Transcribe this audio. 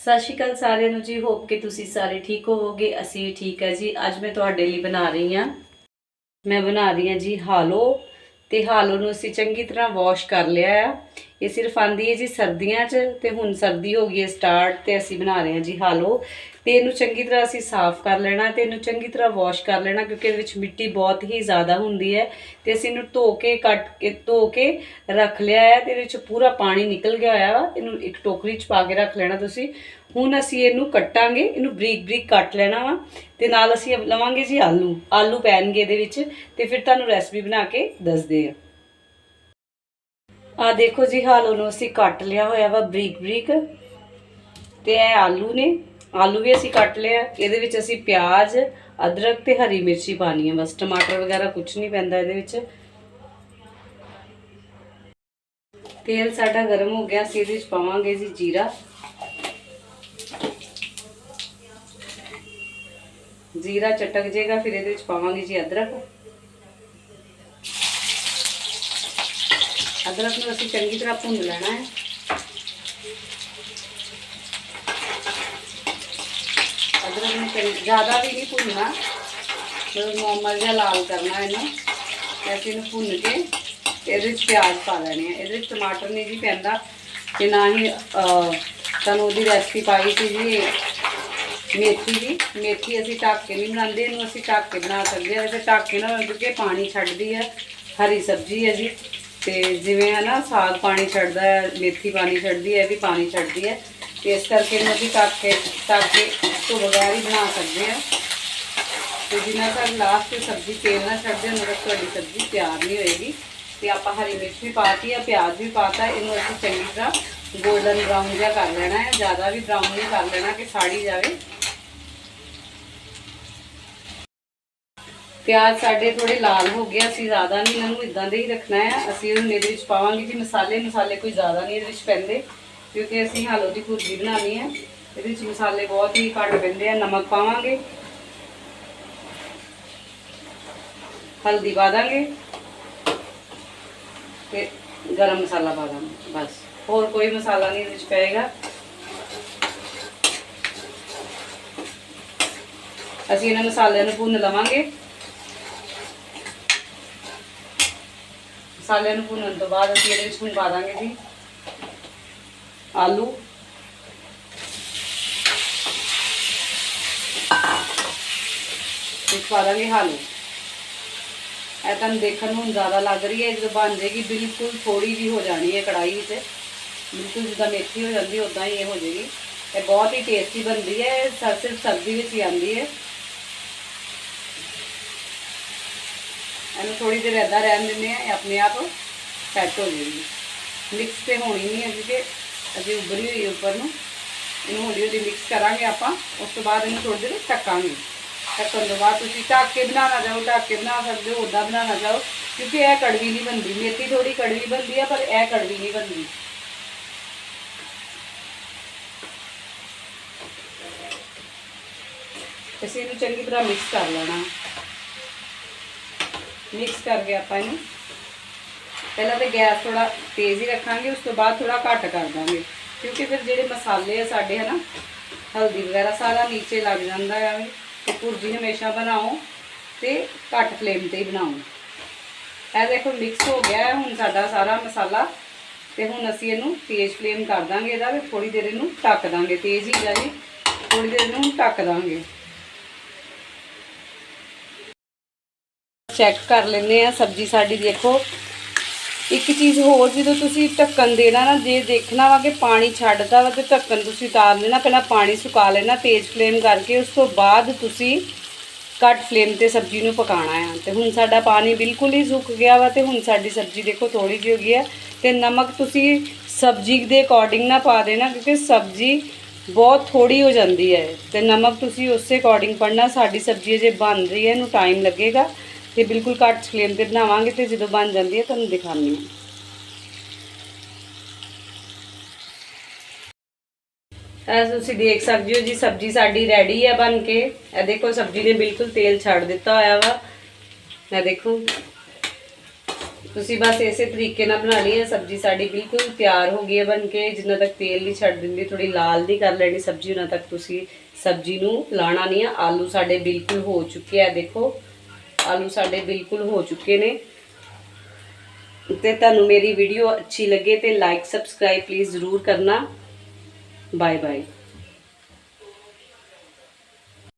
ਸਤਿ ਸ਼੍ਰੀ ਅਕਾਲ ਸਾਰਿਆਂ ਨੂੰ ਜੀ, ਹੋਪ ਕਿ ਤੁਸੀਂ ਸਾਰੇ ਠੀਕ ਹੋਵੋਗੇ, ਅਸੀਂ ਠੀਕ ਹੈ ਜੀ। ਅੱਜ ਮੈਂ ਤੁਹਾਡੇ ਲਈ ਬਣਾ ਰਹੀ ਹਾਂ। ਮੈਂ ਬਣਾ ਰਹੀ ਹਾਂ ਜੀ ਹਾਲੋ। ਤੇ ਹਾਲੋ ਨੂੰ ਅਸੀਂ ਚੰਗੀ ਤਰ੍ਹਾਂ ਵਾਸ਼ ਕਰ ਲਿਆ ਆ। ਇਹ ਸਿਰਫ ਆਂਦੀ ਹੈ ਜੀ ਸਰਦੀਆਂ 'ਚ, ਤੇ ਹੁਣ ਸਰਦੀ ਹੋ ਗਈ ਹੈ ਸਟਾਰਟ ਤੇ ਅਸੀਂ ਬਣਾ ਰਹੇ ਹਾਂ ਜੀ ਹਾਲੋ। ਤੇ ਇਹਨੂੰ ਚੰਗੀ ਤਰ੍ਹਾਂ ਅਸੀਂ ਸਾਫ਼ ਕਰ ਲੈਣਾ ਤੇ ਇਹਨੂੰ ਚੰਗੀ ਤਰ੍ਹਾਂ ਵਾਸ਼ ਕਰ ਲੈਣਾ ਕਿਉਂਕਿ ਇਹਦੇ ਵਿੱਚ ਮਿੱਟੀ ਬਹੁਤ ਹੀ ਜ਼ਿਆਦਾ ਹੁੰਦੀ ਹੈ। ਤੇ ਅਸੀਂ ਇਹਨੂੰ ਧੋ ਕੇ, ਕੱਟ ਕੇ, ਧੋ ਕੇ ਰੱਖ ਲਿਆ ਹੈ ਤੇ ਇਹਦੇ ਵਿੱਚ ਪੂਰਾ ਪਾਣੀ ਨਿਕਲ ਗਿਆ ਹੋਇਆ ਵਾ। ਇਹਨੂੰ ਇੱਕ ਟੋਕਰੀ 'ਚ ਪਾ ਕੇ ਰੱਖ ਲੈਣਾ ਤੁਸੀਂ। ਹੁਣ ਅਸੀਂ ਇਹਨੂੰ ਕੱਟਾਂਗੇ, ਇਹਨੂੰ ਬਰੀਕ ਬਰੀਕ ਕੱਟ ਲੈਣਾ ਵਾ। ਤੇ ਨਾਲ ਅਸੀਂ ਲਵਾਂਗੇ ਜੀ ਆਲੂ। ਆਲੂ ਪੈਣਗੇ ਇਹਦੇ ਵਿੱਚ ਤੇ ਫਿਰ ਤੁਹਾਨੂੰ ਰੈਸਪੀ ਬਣਾ ਕੇ ਦੱਸਦੇ ਆ ਆ ਦੇਖੋ ਜੀ, ਹਾਲੋ ਨੂੰ ਅਸੀਂ ਕੱਟ ਲਿਆ ਹੋਇਆ ਵਾ ਬਰੀਕ ਬਰੀਕ। ਤੇ ਇਹ ਆਲੂ ਨੇ, ਆਲੂ ਵੀ ਅਸੀਂ ਕੱਟ ਲਿਆ ਇਹਦੇ ਵਿੱਚ ਅਸੀਂ ਪਿਆਜ਼, ਅਦਰਕ ਤੇ ਹਰੀ ਮਿਰਚੀ ਪਾਣੀ ਹੈ ਬਸ। ਟਮਾਟਰ ਵਗੈਰਾ ਕੁਝ ਨਹੀਂ ਪੈਂਦਾ ਇਹਦੇ ਵਿੱਚ। ਤੇਲ ਸਾਡਾ ਗਰਮ ਹੋ ਗਿਆ, ਅਸੀਂ ਇਹਦੇ ਵਿੱਚ ਪਾਵਾਂਗੇ ਜੀ ਜੀਰਾ। ਜੀਰਾ ਚਟਕ ਜਾਏਗਾ ਫਿਰ ਇਹਦੇ ਵਿੱਚ ਪਾਵਾਂਗੇ ਜੀ ਅਦਰਕ। ਅਦਰਕ ਨੂੰ ਅਸੀਂ ਚੰਗੀ ਤਰ੍ਹਾਂ ਭੁੰਨ ਲੈਣਾ ਹੈ। ਅਦਰਕ ਨੂੰ ਚੰਗੀ ਜ਼ਿਆਦਾ ਵੀ ਨਹੀਂ ਭੁੰਨਣਾ। ਮਤਲਬ ਨੋਰਮਲ ਜਿਹਾ ਲਾਲ ਕਰਨਾ ਇਹਨੂੰ ਤੇ ਅਸੀਂ ਇਹਨੂੰ ਭੁੰਨ ਕੇ ਇਹਦੇ ਵਿੱਚ ਪਿਆਜ਼ ਪਾ ਲੈਣੇ ਆ ਇਹਦੇ ਵਿੱਚ ਟਮਾਟਰ ਨਹੀਂ ਜੀ ਪੈਂਦਾ ਤੇ ਨਾ ਹੀ ਅਹ, ਤੁਹਾਨੂੰ ਉਹਦੀ ਰੈਸਪੀ ਪਾਈ ਸੀ ਜੀ ਮੇਥੀ ਦੀ। ਮੇਥੀ ਅਸੀਂ ਢੱਕ ਕੇ ਨਹੀਂ ਬਣਾਉਂਦੇ ਇਹਨੂੰ ਅਸੀਂ ਢੱਕ ਕੇ ਬਣਾ ਸਕਦੇ ਹਾਂ। ਵੈਸੇ ਢੱਕ ਕੇ ਨਾ ਕਿਉਂਕਿ ਪਾਣੀ ਛੱਡਦੀ ਹੈ। ਹਰੀ ਸਬਜ਼ੀ ਹੈ ਜੀ। ਤੇ ਜਿਵੇਂ ਹੈ ਨਾ, ਸਾਗ ਪਾਣੀ ਛੱਡਦਾ ਹੈ, ਮੇਥੀ ਪਾਣੀ ਛੱਡਦੀ ਹੈ ਵੀ ਪਾਣੀ ਛੱਡਦੀ ਹੈ। ਤੇ ਇਸ ਕਰਕੇ ਇਹਨੂੰ ਅਸੀਂ ਢੱਕ ਕੇ ਢੱਕ ਕੇ ਤੋਂ ਬਗੈਰ ਹੀ ਬਣਾ ਸਕਦੇ ਹਾਂ। ਤੇ ਜਿੰਨਾ ਤੱਕ ਲਾਸਟ ਤੇ ਸਬਜ਼ੀ ਤੇਲ ਨਾ ਛੱਡਦੇ ਉਹਨਾਂ ਤੱਕ ਤੁਹਾਡੀ ਸਬਜ਼ੀ ਤਿਆਰ ਨਹੀਂ ਹੋਏਗੀ। ਤੇ ਆਪਾਂ ਹਰੀ ਮਿਰਚ ਵੀ ਪਾਤੀ ਆ ਪਿਆਜ਼ ਵੀ ਪਾਤਾ ਇਹਨੂੰ ਅਸੀਂ ਚੰਗੀ ਤਰ੍ਹਾਂ ਗੋਲਡਨ ਬਰਾਊਨ ਜਿਹਾ ਕਰ ਲੈਣਾ ਹੈ। ਜ਼ਿਆਦਾ ਵੀ ਬਰਾਊਨ ਨਹੀਂ ਕਰ ਲੈਣਾ ਕਿ ਸਾੜੀ ਜਾਵੇ। ਪਿਆਜ਼ ਸਾਡੇ ਥੋੜੇ ਲਾਲ ਹੋ ਗਏ ਅਸੀਂ ਜ਼ਿਆਦਾ ਨਹੀਂ, ਇਹਨਾਂ ਨੂੰ ਇਦਾਂ ਦੇ ਹੀ ਰੱਖਣਾ ਹੈ ਅਸੀਂ ਇਹਨੂੰ ਇਹਦੇ ਵਿੱਚ ਪਾਵਾਂਗੇ ਜੀ ਮਸਾਲੇ ਮਸਾਲੇ ਕੋਈ ਜ਼ਿਆਦਾ ਨਹੀਂ ਇਹਦੇ ਵਿੱਚ ਪੈਂਦੇ, ਕਿਉਂਕਿ ਅਸੀਂ ਹਾਲੋ ਦੀ ਭੁਰਜੀ ਬਣਾਉਣੀ ਹੈ ਇਹਦੇ ਵਿੱਚ ਮਸਾਲੇ ਬਹੁਤ ਹੀ ਘੱਟ ਪੈਂਦੇ ਆ, ਨਮਕ ਪਾਵਾਂਗੇ। ਹਲਦੀ ਪਾ ਦਾਂਗੇ ਤੇ ਗਰਮ ਮਸਾਲਾ ਪਾ ਦਾਂਗੇ, ਬਸ। ਹੋਰ ਕੋਈ ਮਸਾਲਾ ਨਹੀਂ ਇਹਦੇ ਵਿੱਚ ਪਏਗਾ। ਅਸੀਂ ਇਹਨਾਂ ਮਸਾਲਿਆਂ ਨੂੰ ਭੁੰਨ ਲਵਾਂਗੇ। ਮਸਾਲਿਆਂ ਨੂੰ ਭੁੰਨਣ ਤੋਂ ਬਾਅਦ ਅਸੀਂ ਇਹਦੇ ਵਿੱਚ ਹੁਣ ਪਾ ਦਾਂਗੇ ਜੀ ਆਲੂ। ਵਿੱਚ ਪਾ ਦਾਂਗੇ ਆਲੂ। ਇਹ ਤੁਹਾਨੂੰ ਦੇਖਣ ਨੂੰ ਹੁਣ ਜ਼ਿਆਦਾ ਲੱਗ ਰਹੀ ਹੈ ਜਦੋਂ ਬਣ ਜਾਏਗੀ ਬਿਲਕੁਲ ਥੋੜੀ ਜੀ ਹੋ ਜਾਣੀ ਹੈ ਕੜਾਈ ਵਿੱਚ। ਬਿਲਕੁਲ ਜਿੱਦਾਂ ਮੇਥੀ ਹੋ ਜਾਂਦੀ ਉਦਾਂ ਹੀ ਇਹ ਹੋ ਜਾਏਗੀ। ਇਹ ਬਹੁਤ ਹੀ ਟੇਸਟੀ ਬਣਦੀ ਹੈ, ਇਹ ਸਿਰਫ ਸਬਜ਼ੀ ਵਿੱਚ ਹੀ ਆਉਂਦੀ ਹੈ। ਇਹਨੂੰ ਥੋੜੀ ਦੇਰ ਏਦਾਂ ਰਹਿਣ ਦਿੰਦੇ ਆ ਇਹ ਆਪਣੇ ਆਪ ਸੈੱਟ ਹੋ ਜਾਏਗੀ। ਮਿਕਸ ਤੇ ਹੋਣੀ ਨਹੀਂ ਹੈ ਕਿਉਂਕਿ ਅਜੇ ਉੱਭਰੀ ਹੋਈ ਉੱਪਰ ਨੂੰ। ਇਹਨੂੰ ਹੌਲੀ ਹੌਲੀ ਮਿਕਸ ਕਰਾਂਗੇ ਆਪਾਂ। ਉਸ ਤੋਂ ਬਾਅਦ ਇਹਨੂੰ ਥੋੜੀ ਦੇਰ ਢੱਕਾਂਗੇ। ਢੱਕਣ ਤੋਂ ਬਾਅਦ ਤੁਸੀਂ ਢੱਕ ਕੇ ਬਣਾਉਣਾ ਚਾਹੋ, ਢੱਕ ਕੇ ਬਣਾ ਸਕਦੇ ਹੋ ਉੱਦਾਂ ਬਣਾਉਣਾ ਚਾਹੋ। ਕਿਉਂਕਿ ਇਹ ਕੜਵੀ ਨਹੀਂ ਬਣਦੀ। ਮੇਥੀ ਥੋੜੀ ਕੜਵੀ ਬਣਦੀ ਹੈ ਪਰ ਇਹ ਕੜਵੀ ਨਹੀਂ ਬਣਦੀ। ਅਸੀਂ ਇਹਨੂੰ ਚੰਗੀ ਤਰ੍ਹਾਂ ਮਿਕਸ ਕਰ ਲੈਣਾ। ਮਿਕਸ ਕਰਕੇ ਆਪਾਂ ਇਹਨੂੰ। ਪਹਿਲਾਂ ਤੇ ਗੈਸ ਥੋੜਾ ਤੇਜ਼ ਹੀ ਰੱਖਾਂਗੇ, ਉਸ ਤੋਂ ਬਾਅਦ ਥੋੜਾ ਘੱਟ ਕਰ ਦਾਂਗੇ। ਕਿਉਂਕਿ ਫਿਰ ਜਿਹੜੇ ਮਸਾਲੇ ਆ ਸਾਡੇ, ਹਨਾ, ਹਲਦੀ ਵਗੈਰਾ ਸਾਰਾ ਨੀਚੇ ਲੱਗ ਜਾਂਦਾ ਆ ਵੀ, ਤੇ ਭੁਰਜੀ ਹਮੇਸ਼ਾ ਬਣਾਓ ਤੇ ਘੱਟ ਫਲੇਮ ਤੇ ਹੀ ਬਣਾਓ। ਇਹ ਦੇਖੋ ਮਿਕਸ ਹੋ ਗਿਆ, ਹੁਣ ਸਾਡਾ ਸਾਰਾ ਮਸਾਲਾ, ਤੇ ਹੁਣ ਅਸੀਂ ਇਹਨੂੰ ਤੇਜ਼ ਫਲੇਮ ਕਰ ਦਾਂਗੇ ਇਹਦਾ, ਵੀ ਥੋੜੀ ਦੇਰ ਇਹਨੂੰ ਢੱਕ ਦਾਂਗੇ। ਤੇਜ਼ ਹੀ ਜਾ ਜੀ ਥੋੜੀ ਦੇਰ ਇਹਨੂੰ ਢੱਕ ਦਾਂਗੇ। ਚੈੱਕ ਕਰ ਲੈਂਦੇ ਆ ਸਬਜ਼ੀ ਸਾਡੀ, ਦੇਖੋ। ਇੱਕ ਚੀਜ਼ ਹੋਰ, ਜਦੋਂ ਤੁਸੀਂ ਢੱਕਣ ਦੇਣਾ ਨਾ, ਜੇ ਦੇਖਣਾ ਵਾ ਕਿ ਪਾਣੀ ਛੱਡਦਾ ਵਾ ਤੇ ਢੱਕਣ ਤੁਸੀਂ ਉਤਾਰ ਲੈਣਾ, ਪਹਿਲਾਂ ਪਾਣੀ ਸੁਕਾ ਲੈਣਾ, ਤੇਜ਼ ਫਲੇਮ ਕਰਕੇ, ਉਸ ਤੋਂ ਬਾਅਦ ਤੁਸੀਂ ਘੱਟ ਫਲੇਮ ਤੇ ਸਬਜ਼ੀ ਨੂੰ ਪਕਾਉਣਾ ਆ। ਤੇ ਹੁਣ ਸਾਡਾ ਪਾਣੀ ਬਿਲਕੁਲ ਹੀ ਸੁੱਕ ਗਿਆ ਵਾ ਤੇ ਹੁਣ ਸਾਡੀ ਸਬਜ਼ੀ ਦੇਖੋ ਥੋੜੀ ਜਿਹੀ ਹੋ ਗਈ ਆ। ਤੇ ਨਮਕ ਤੁਸੀਂ ਸਬਜ਼ੀ ਦੇ ਅਕੋਰਡਿੰਗ ਨਾ ਪਾ ਦੇਣਾ, ਕਿਉਂਕਿ ਸਬਜ਼ੀ ਬਹੁਤ ਥੋੜੀ ਹੋ ਜਾਂਦੀ ਹੈ। ਤੇ ਨਮਕ ਤੁਸੀਂ ਉਸੇ ਅਕੋਰਡਿੰਗ ਪੜਨਾ ਸਾਡੀ ਸਬਜ਼ੀ ਅਜੇ ਬਣ ਰਹੀ ਹੈ, ਇਹਨੂੰ ਟਾਈਮ ਲੱਗੇਗਾ। ਤੇ ਬਿਲਕੁਲ ਘੱਟ ਫਲੇਮ ਤੇ ਬਣਾਵਾਂਗੇ ਤੇ ਜਦੋਂ ਬਣ ਜਾਂਦੀ ਹੈ ਤੁਹਾਨੂੰ ਦਿਖਾਉਂਦੀ ਹਾਂ। ਤਾਂ ਤੁਸੀਂ ਦੇਖ ਸਕਦੇ ਹੋ ਜੀ, ਸਬਜ਼ੀ ਸਾਡੀ ਰੈਡੀ ਹੈ ਬਣ ਕੇ। ਇਹ ਦੇਖੋ, ਸਬਜ਼ੀ ਨੇ ਬਿਲਕੁਲ ਤੇਲ ਛੱਡ ਦਿੱਤਾ ਹੋਇਆ ਵਾ। ਇਹ ਦੇਖੋ, ਤੁਸੀਂ ਬਸ ਇਸੇ ਤਰੀਕੇ ਨਾਲ ਬਣਾਣੀ ਹੈ। ਸਬਜ਼ੀ ਸਾਡੀ ਬਿਲਕੁਲ ਤਿਆਰ ਹੋ ਗਈ ਹੈ ਬਣ ਕੇ। ਜਿੰਨਾ ਤੱਕ ਤੇਲ ਨਹੀਂ ਛੱਡ ਦਿੰਦੀ ਥੋੜੀ ਲਾਲ ਦੀ ਕਰ ਲੈਣੀ ਸਬਜ਼ੀ, ਉਹਨਾਂ ਤੱਕ ਤੁਸੀਂ ਸਬਜ਼ੀ ਨੂੰ ਲਾਣਾ ਨਹੀਂ ਆਲੂ ਸਾਡੇ ਬਿਲਕੁਲ ਹੋ ਚੁੱਕੇ ਆ, ਦੇਖੋ। ਆਲੂ ਸਾਡੇ ਬਿਲਕੁਲ ਹੋ ਚੁੱਕੇ ਨੇ। ਤੇ ਤੁਹਾਨੂੰ ਮੇਰੀ ਵੀਡੀਓ ਅੱਛੀ ਲੱਗੇ ਤੇ ਲਾਈਕ ਸਬਸਕ੍ਰਾਈਬ ਪਲੀਜ਼ ਜ਼ਰੂਰ ਕਰਨਾ। Bye bye